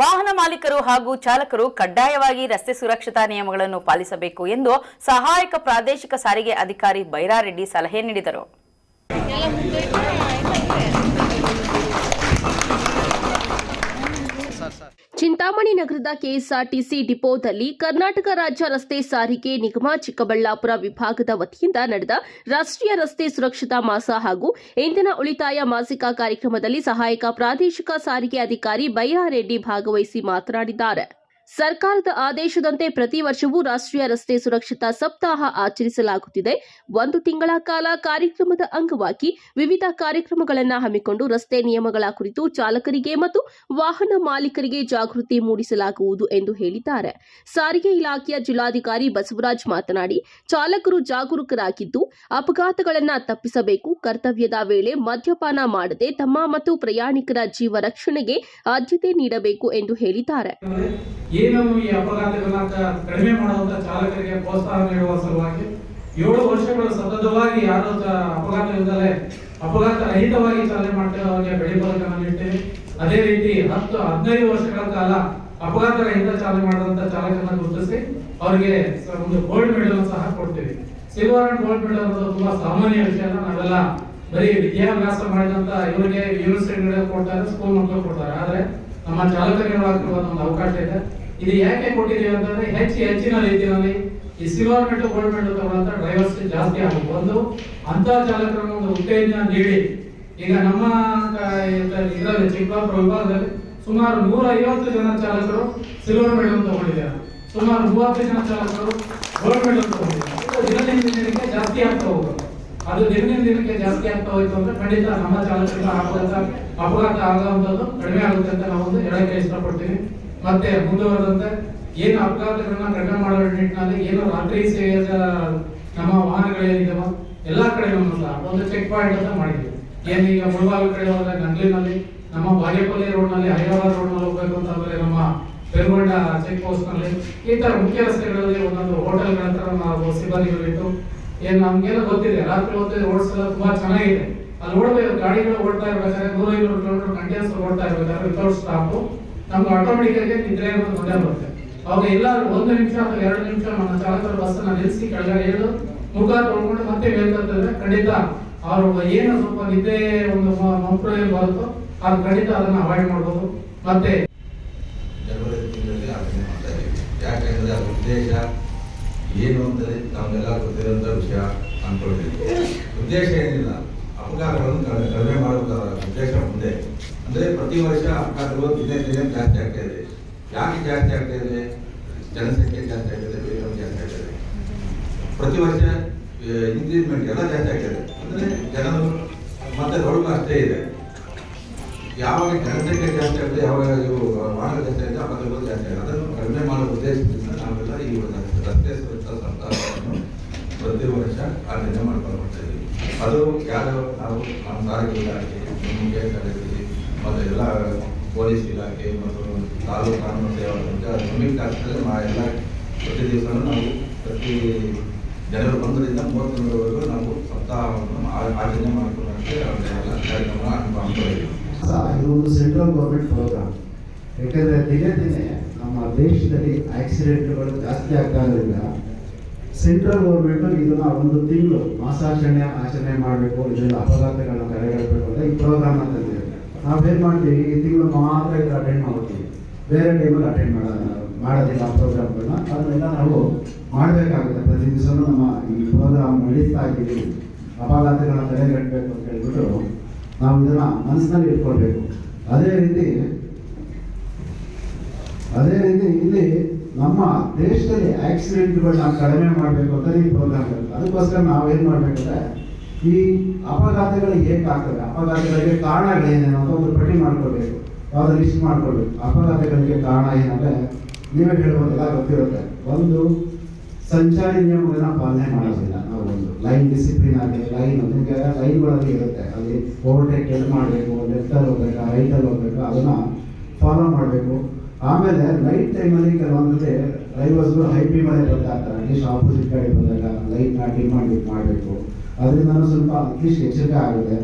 ವಾಹನ ಮಾಲೀಕರು ಹಾಗೂ ಚಾಲಕರು ಕಡ್ಡಾಯವಾಗಿ ರಸ್ತೆ ಸುರಕ್ಷತಾ ನಿಯಮಗಳನ್ನು ಪಾಲಿಸಬೇಕು ಎಂದು ಸಹಾಯಕ ಪ್ರಾದೇಶಿಕ ಸಾರಿಗೆ ಅಧಿಕಾರಿ ಬೈರಾರೆಡ್ಡಿ ಸಲಹೆ ನೀಡಿದರು. ಚಿಂತಾಮಣಿ ನಗರದ ಕೆಎಸ್ಆರ್ಟಿಸಿ ಡಿಪೋದಲ್ಲಿ ಕರ್ನಾಟಕ ರಾಜ್ಯ ರಸ್ತೆ ಸಾರಿಗೆ ನಿಗಮ, ಚಿಕ್ಕಬಳ್ಳಾಪುರ ವಿಭಾಗದ ವತಿಯಿಂದ ನಡೆದ ರಾಷ್ಟ್ರೀಯ ರಸ್ತೆ ಸುರಕ್ಷತಾ ಮಾಸ ಹಾಗೂ ಇಂಧನ ಉಳಿತಾಯ ಮಾಸಿಕ ಕಾರ್ಯಕ್ರಮದಲ್ಲಿ ಸಹಾಯಕ ಪ್ರಾದೇಶಿಕ ಸಾರಿಗೆ ಅಧಿಕಾರಿ ಬೈರಾರೆಡ್ಡಿ ಭಾಗವಹಿಸಿ ಮಾತನಾಡಿದ್ದಾರೆ. ಸರ್ಕಾರದ ಆದೇಶದಂತೆ ಪ್ರತಿ ವರ್ಷವೂ ರಾಷ್ಟ್ರೀಯ ರಸ್ತೆ ಸುರಕ್ಷತಾ ಸಪ್ತಾಹ ಆಚರಿಸಲಾಗುತ್ತಿದೆ. ಒಂದು ತಿಂಗಳ ಕಾಲ ಕಾರ್ಯಕ್ರಮದ ಅಂಗವಾಗಿ ವಿವಿಧ ಕಾರ್ಯಕ್ರಮಗಳನ್ನು ಹಮ್ಮಿಕೊಂಡು ರಸ್ತೆ ನಿಯಮಗಳ ಕುರಿತು ಚಾಲಕರಿಗೆ ಮತ್ತು ವಾಹನ ಮಾಲೀಕರಿಗೆ ಜಾಗೃತಿ ಮೂಡಿಸಲಾಗುವುದು ಎಂದು ಹೇಳಿದ್ದಾರೆ. ಸಾರಿಗೆ ಇಲಾಖೆಯ ಜಿಲ್ಲಾಧಿಕಾರಿ ಬಸವರಾಜ್ ಮಾತನಾಡಿ, ಚಾಲಕರು ಜಾಗರೂಕರಾಗಿದ್ದು ಅಪಘಾತಗಳನ್ನು ತಪ್ಪಿಸಬೇಕು. ಕರ್ತವ್ಯದ ವೇಳೆ ಮದ್ಯಪಾನ ಮಾಡದೆ ತಮ್ಮ ಮತ್ತು ಪ್ರಯಾಣಿಕರ ಜೀವ ರಕ್ಷಣೆಗೆ ಆದ್ಯತೆ ನೀಡಬೇಕು ಎಂದು ಹೇಳಿದ್ದಾರೆ. ಏನು ಈ ಅಪಘಾತಗಳನ್ನ ಕಡಿಮೆ ಮಾಡುವಂತ ಚಾಲಕರಿಗೆ ಪ್ರೋತ್ಸಾಹ ನೀಡುವ ಸಲುವಾಗಿ ಏಳು ವರ್ಷಗಳು ಸತತವಾಗಿ ಯಾರು ಅಪಘಾತವಿಲ್ಲದೆ ಅಪಘಾತ ರಹಿತವಾಗಿ ಚಾಲನೆ ಮಾಡ್ತಾರೆ ಅವರಿಗೆ ಬೆಳೆಬಲಕನ್ನು ನೀಡ್ತೇವೆ. ಅದೇ ರೀತಿ ಹತ್ತು, ಹದಿನೈದು ವರ್ಷಗಳ ಕಾಲ ಅಪಘಾತ ರಹಿತ ಚಾಲನೆ ಮಾಡಿದಂತ ಚಾಲಕರನ್ನ ಗುರುತಿಸಿ ಅವರಿಗೆ ಒಂದು ಗೋಲ್ಡ್ ಮೆಡಲ್ ಸಹ ಕೊಡ್ತೀವಿ. ಸಿಲ್ವರ್ ಅಂಡ್ ಗೋಲ್ಡ್ ಮೆಡಲ್ ಅನ್ನೋದು ತುಂಬಾ ಸಾಮಾನ್ಯ ವಿಷಯ ನಾವೆಲ್ಲ ಬರೀ ವಿದ್ಯಾಭ್ಯಾಸ ಮಾಡಿದಂತ ಇವರಿಗೆ ಯೂನಿವರ್ಸಿಟಿ ಕೊಡ್ತಾರೆ ಸ್ಕೂಲ್ ಮಕ್ಕಳು ಕೊಡ್ತಾರೆ. ಆದ್ರೆ ನಮ್ಮ ಚಾಲಕರಿಗೆ ಒಂದು ಅವಕಾಶ ಇದೆ. ಇದು ಯಾಕೆ ಕೊಟ್ಟಿದೆ ಅಂತಂದ್ರೆ ಹೆಚ್ಚು ಹೆಚ್ಚಿನ ರೀತಿಯಲ್ಲಿ ಈ ಸಿಲ್ವರ್ ಮೆಡಲ್ ಗೋಲ್ಡ್ ಮೆಡಲ್ ತಗೊಳ್ಳಂತ ಡ್ರೈವರ್ಸ್ ಜಾಸ್ತಿ ಆಗುತ್ತೆ. ಒಂದು ಅಂತ ಚಾಲಕರನ್ನು ಒಂದು ಉತ್ತೇಜನ ನೀಡಿ. ಈಗ ನಮ್ಮ ಇದರಲ್ಲಿ ಚಿಕ್ಕಬಳ್ಳಾಪುರ ವಿಭಾಗದಲ್ಲಿ ಸುಮಾರು ನೂರ ಐವತ್ತು ಜನ ಚಾಲಕರು ಸಿಲ್ವರ್ ಮೆಡಲ್ ತಗೊಂಡಿದ್ದಾರೆ. ಸುಮಾರು ಮೂವತ್ತು ಜನ ಚಾಲಕರು ಗೋಲ್ಡ್ ಮೆಡಲ್ ತಗೊಂಡಿದ್ದಾರೆ. ದಿನದಿಂದ ದಿನಕ್ಕೆ ಜಾಸ್ತಿ ಆಗ್ತಾ ಹೋಗುತ್ತೆ. ಅದು ದಿನದಿಂದ ದಿನಕ್ಕೆ ಜಾಸ್ತಿ ಆಗ್ತಾ ಹೋಯ್ತು ಅಂದ್ರೆ ಖಂಡಿತ ನಮ್ಮ ಚಾಲಕರಿಂದ ಅಪಘಾತ ಅಪಘಾತ ಆಗುವಂಥದ್ದು ಕಡಿಮೆ ಆಗುತ್ತೆ ಅಂತ ನಾವು ಒಂದು ಹೇಳಕ್ಕೆ ಇಷ್ಟಪಡ್ತೀವಿ ಮತ್ತೆ ಮುಂದುವರೆದಂತೆ ಏನು ಅಪಘಾತಗಳನ್ನ ಕಡಿಮೆ ಮಾಡುವ ನಿಟ್ಟಿನಲ್ಲಿ ಏನು ರಾತ್ರಿ ಸೇವೆಯ ನಮ್ಮ ವಾಹನಗಳೇನಿದಾವೋ ಎಲ್ಲಾ ನಮ್ಮ ಸಹ ಒಂದು ಚೆಕ್ ಪಾಯಿಂಟ್ ಅಂತ ಮಾಡಿದ್ವಿ. ಏನು ಈಗ ಮುಳುಬಾಗಿಲು ಕಡೆ ಹೋದಾಗ ಗಂಗ್ಲಿನಲ್ಲಿ, ನಮ್ಮ ಬಾಗೇಪಲ್ಲಿ ರೋಡ್ನಲ್ಲಿ, ಹೈದರಾಬಾದ್ ರೋಡ್ನಲ್ಲಿ ಅಂತ ಅಂದ್ರೆ ನಮ್ಮ ಪೆರುಗೊಂಡ ಚೆಕ್ ಪೋಸ್ಟ್ನಲ್ಲಿ ಈ ತರ ಮುಖ್ಯ ರಸ್ತೆಗಳಲ್ಲಿ ಒಂದೊಂದು ಹೋಟೆಲ್ಗಳ ಹತ್ರ ನಾವು ಸಿಬ್ಬಂದಿಗಳು ಏನು ನಮ್ಗೆಲ್ಲ ಗೊತ್ತಿದೆ, ರಾತ್ರಿ ಹೊತ್ತು ರೋಡ್ಸ್ ಎಲ್ಲ ತುಂಬಾ ಚೆನ್ನಾಗಿದೆ. ಅಲ್ಲಿ ಓಡಬೇಕು ಗಾಡಿಗಳು ಓಡ್ತಾ ಇರ್ಬೇಕಾದ್ರೆ ನೂರ ಐನೂರು ಕಿಲೋಮೀಟರ್ ಕಂಟಿನ್ಯೂಸ್ ಓಡ್ತಾ ಇರ್ಬೇಕಾದ್ರೆ ವಿತೌಟ್ ಸ್ಟಾಪ್ ನಮ್ಗೆ ಆಟೋಮೆಟಿಕ್ ಆಗಿ ನಿದ್ರೆ ಅನ್ನೋದು ಬಂದೇ ಬರುತ್ತೆ. ಅವಾಗ ಎಲ್ಲರೂ ಒಂದು ನಿಮಿಷ ಅಥವಾ ಎರಡು ನಿಮಿಷ ನಮ್ಮ ಚಾಲಕರು ಬಸ್ ಅನ್ನ ನಿಲ್ಲಿಸಿ ಕೆಳಗಡೆ ಇಳಿದು ಮುಖ ತೊಳ್ಕೊಂಡು ಮತ್ತೆ ಮೇಲ್ತಂದ್ರೆ ಖಂಡಿತ ಅವರು ಏನು ಸ್ವಲ್ಪ ನಿದ್ದೆ ಒಂದು ಏನು ಬರುತ್ತೋ ಅದು ಖಂಡಿತ ಅದನ್ನ ಅವಾಯ್ಡ್ ಮಾಡ್ಬೋದು. ಮತ್ತೆ ಯಾಕೆಂದ್ರೆ ಉದ್ದೇಶ ಏನು ಅಂತ ನಮಗೆಲ್ಲ ಗೊತ್ತಿರೋಂಥ ವಿಷಯ ಅನ್ಕೊಂಡಿದ್ದೀವಿ ಉದ್ದೇಶ ಏನಿಲ್ಲ. ಅಪಘಾತಗಳನ್ನು ಕಡಿಮೆ ಮಾಡುವುದರ ಉದ್ದೇಶ ಮುಂದೆ. ಅಂದ್ರೆ ಪ್ರತಿ ವರ್ಷ ಅಪಘಾತಗಳು ದಿನೇ ದಿನೇ ಜಾಸ್ತಿ ಆಗ್ತಾ ಇದೆ. ಯಾಕೆ ಜಾಸ್ತಿ ಆಗ್ತಾ ಇದೆ? ಜನಸಂಖ್ಯೆ ಜಾಸ್ತಿ ಆಗ್ತದೆ ವೇಗವು ಜಾಸ್ತಿ ಆಗ್ತದೆ ಪ್ರತಿ ವರ್ಷ ಇನ್ಕ್ರೀಸ್ಮೆಂಟ್ ಎಲ್ಲ ಜಾಸ್ತಿ ಆಗ್ತದೆ ಅಂದ್ರೆ ಜನರು ಮತ್ತೆ ರೋಡ್ಗೂ ಅಷ್ಟೇ ಇದೆ. ಯಾವಾಗ ಜನಸಂಖ್ಯೆ ಜಾಸ್ತಿ ಆಗ್ತದೆ, ಯಾವಾಗ ಇವು ವಾಹನ ಜಾಸ್ತಿ ಆಗಿದೆ ಅಪಘಾತಗಳು ಜಾಸ್ತಿ ಆಗಿದೆ ಅದನ್ನು ಕಡಿಮೆ ಮಾಡುವ ಉದ್ದೇಶದಿಂದ ನಾವೆಲ್ಲ ಈ ಒಂದು ರಸ್ತೆ ಸುರಕ್ಷತಾ ಸಪ್ತಾಹವನ್ನು ಪ್ರತಿ ವರ್ಷ ಆಚರಣೆ ಮಾಡ್ಕೊಂಡು ಬರ್ತಾ ಇದ್ದೀವಿ ಅದು ಯಾರು ನಾವು ನಮ್ಮ ಸಾರಿಗೆ ಇಲಾಖೆ ಮುಖ್ಯ ಕಾರ್ಯದರ್ಶಿ ಮತ್ತು ಎಲ್ಲ ಪೊಲೀಸ್ ಇಲಾಖೆ ಮತ್ತು ತಾಲೂಕು ಕಾನೂನು ಸೇವಾ ಸಂಘ ಸಂಯುಕ್ತ ಮಾ ಎಲ್ಲ ಪ್ರತಿ ದಿವಸನೂ ನಾವು ಪ್ರತಿ ಜನರು ಬಂದರಿಂದ ಮೂರು ತಿಂಗಳವರೆಗೂ ನಾವು ಸಪ್ತಾಹವನ್ನು ಆಚರಣೆ ಮಾಡಿಕೊಂಡಂತೆ ಎಲ್ಲ ಕಾರ್ಯಕ್ರಮ ಇದು ಒಂದು ಸೆಂಟ್ರಲ್ ಗೌರ್ಮೆಂಟ್ ಪ್ರೋಗ್ರಾಮ್. ಯಾಕಂದರೆ ದಿನೇ ದಿನೇ ನಮ್ಮ ದೇಶದಲ್ಲಿ ಆಕ್ಸಿಡೆಂಟ್ಗಳು ಜಾಸ್ತಿ ಆಗ್ತಾ ಇರೋದ್ರಿಂದ ಸೆಂಟ್ರಲ್ ಗೌರ್ಮೆಂಟ್ ಇದನ್ನ ಒಂದು ತಿಂಗಳು ಮಾಸಾಚರಣೆ, ಆಚರಣೆ ಮಾಡಬೇಕು. ಇದರಿಂದ ಅಪಘಾತಗಳನ್ನ ತಡೆಗಟ್ಟಬೇಕು ಅಂತ ಈ ಪ್ರೋಗ್ರಾಮ್ ತಂದಿದೆ ನಾವೇನು ಮಾಡ್ತೀವಿ? ಈ ತಿಂಗಳು ಮಾತ್ರ ಇದು ಅಟೆಂಡ್ ಮಾಡ್ತೀವಿ. ಬೇರೆ ಟೈಮಲ್ಲಿ ಅಟೆಂಡ್ ಮಾಡ ಮಾಡೋದಿಲ್ಲ. ಪ್ರೋಗ್ರಾಮ್ಗಳನ್ನ ಅದನ್ನೆಲ್ಲ ನಾವು ಮಾಡಬೇಕಾಗುತ್ತೆ. ಪ್ರತಿ ದಿವಸನೂ ನಮ್ಮ ಈ ಪ್ರೋಗ್ರಾಮ್ ನಡೀತಾ ಇದ್ದೀವಿ ಅಪಘಾತಗಳನ್ನ ತಡೆಗಟ್ಟಬೇಕು ಅಂತ ಹೇಳ್ಬಿಟ್ಟು ನಾವು ಇದನ್ನ ಮನಸ್ಸಿನಲ್ಲಿ ಇಟ್ಕೊಳ್ಬೇಕು. ಅದೇ ರೀತಿ ಅದೇ ರೀತಿ ಇಲ್ಲಿ ನಮ್ಮ ದೇಶದಲ್ಲಿ ಆಕ್ಸಿಡೆಂಟ್ಗಳನ್ನ ಕಡಿಮೆ ಮಾಡಬೇಕು ಅಂತ ಈ ಪ್ರೋಗ್ರಾಮ್ ಅದಕ್ಕೋಸ್ಕರ ನಾವೇನ್ ಮಾಡ್ಬೇಕಂದ್ರೆ, ಈ ಅಪಘಾತಗಳು ಏಕಾಗ್ತದೆ ಅಪಘಾತಗಳಿಗೆ ಕಾರಣಗಳೇನೇನು ಅಂತ ಒಂದು ಪಟ್ಟಿ ಮಾಡ್ಕೊಳ್ಬೇಕು. ಯಾವ್ದು ಲಿಸ್ಟ್ ಮಾಡ್ಕೊಳ್ಬೇಕು? ಅಪಘಾತಗಳಿಗೆ ಕಾರಣ ಏನಂದ್ರೆ ನೀವೇ ಹೇಳುವಂತೆಲ್ಲ ಗೊತ್ತಿರುತ್ತೆ. ಒಂದು, ಸಂಚಾರಿ ನಿಯಮಗಳನ್ನ ಪಾಲನೆ ಮಾಡೋದಿಲ್ಲ. ನಾವು ಒಂದು ಲೈನ್ ಡಿಸಿಪ್ಲಿನ್ ಆಗಲಿ ಲೈನ್ ನಿಮಗೆ ಲೈನ್ಗಳಲ್ಲಿ ಇರುತ್ತೆ. ಅಲ್ಲಿ ಓವರ್ಟೇಕ್ ಎಲ್ಲಿ ಮಾಡಬೇಕು ಲೆಫ್ಟಲ್ಲಿ ಹೋಗ್ಬೇಕಾ ರೈಟಲ್ಲಿ ಹೋಗ್ಬೇಕಾ, ಅದನ್ನು ಫಾಲೋ ಮಾಡಬೇಕು. ಆಮೇಲೆ ನೈಟ್ ಟೈಮಲ್ಲಿ ಕೆಲವೊಂದ್ಸತಿ ಡ್ರೈವರ್ಸ್ಗಳು ಹೈ ಬಿ ಮೇಲೆ ಬರ್ತಾ ಇರ್ತಾರೆ. ಅಟ್ಲೀಸ್ಟ್ ಆಪೋಸಿಟ್ ಕಡೆ ಬಂದಾಗ ಲೈಟ್ನ ಡಿಮ್ ಮಾಡಿ ಮಾಡಬೇಕು. ಅದರಿಂದ ಸ್ವಲ್ಪ ಅಟ್ಲೀಸ್ಟ್ ಎಚ್ಚರಿಕೆ ಆಗುತ್ತೆ.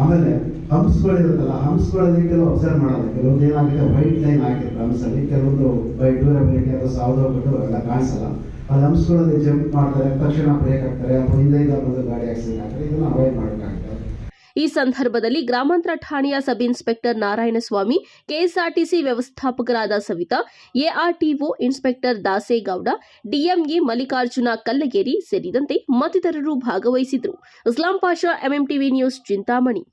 ಆಮೇಲೆ ಹಂಪ್ಸ್ಗಳಿರುತ್ತಲ್ಲ ಹಂಪ್ಸ್ಗಳಲ್ಲಿ ಕೆಲವು ಅಬ್ಸರ್ವ್ ಮಾಡಲ್ಲ ಕೆಲವೊಂದು ಏನಾಗುತ್ತೆ ವೈಟ್ ಲೈನ್ ಹಾಕಿರ್ತಾರೆ ಹಂಪ್ಸಲ್ಲಿ ಕೆಲವೊಂದು ಬೈ ಡ್ಯೂರಬಿಲಿಟಿ ಅದು ಸಾವ್ದೋಗ್ಬಿಟ್ಟು ಎಲ್ಲ ಕಾಣಿಸಲ್ಲ. ಅದು ಹಂಪ್ಸ್ಗಳಲ್ಲಿ ಜಂಪ್ ಮಾಡ್ತಾರೆ, ತಕ್ಷಣ ಬ್ರೇಕ್ ಹಾಕ್ತಾರೆ, ಅಥವಾ ಹಿಂದೆ ಗಾಡಿ ಆಕ್ಸಿಡೆಂಟ್ ಆಗ್ತಾರೆ ಇದನ್ನು ಅವಾಯ್ಡ್ ಮಾಡಬೇಕಾಗುತ್ತೆ. ಈ ಸಂದರ್ಭದಲ್ಲಿ ಗ್ರಾಮಾಂತರ ಠಾಣೆಯ sub inspector Narayanaswamy, KSRTC ವ್ಯವಸ್ಥಾಪಕರಾದ Savita, ARTO inspector Dasegowda DME Mallikarjuna Kallageri ಸೇರಿದಂತೆ ಮತ್ತಿತರರು ಭಾಗವಹಿಸಿದರು ಇಸ್ಲಾಂ ಪಾಷಾ, ಎಂಎಂಟಿವಿ ನ್ಯೂಸ್ ಚಿಂತಾಮಣಿ.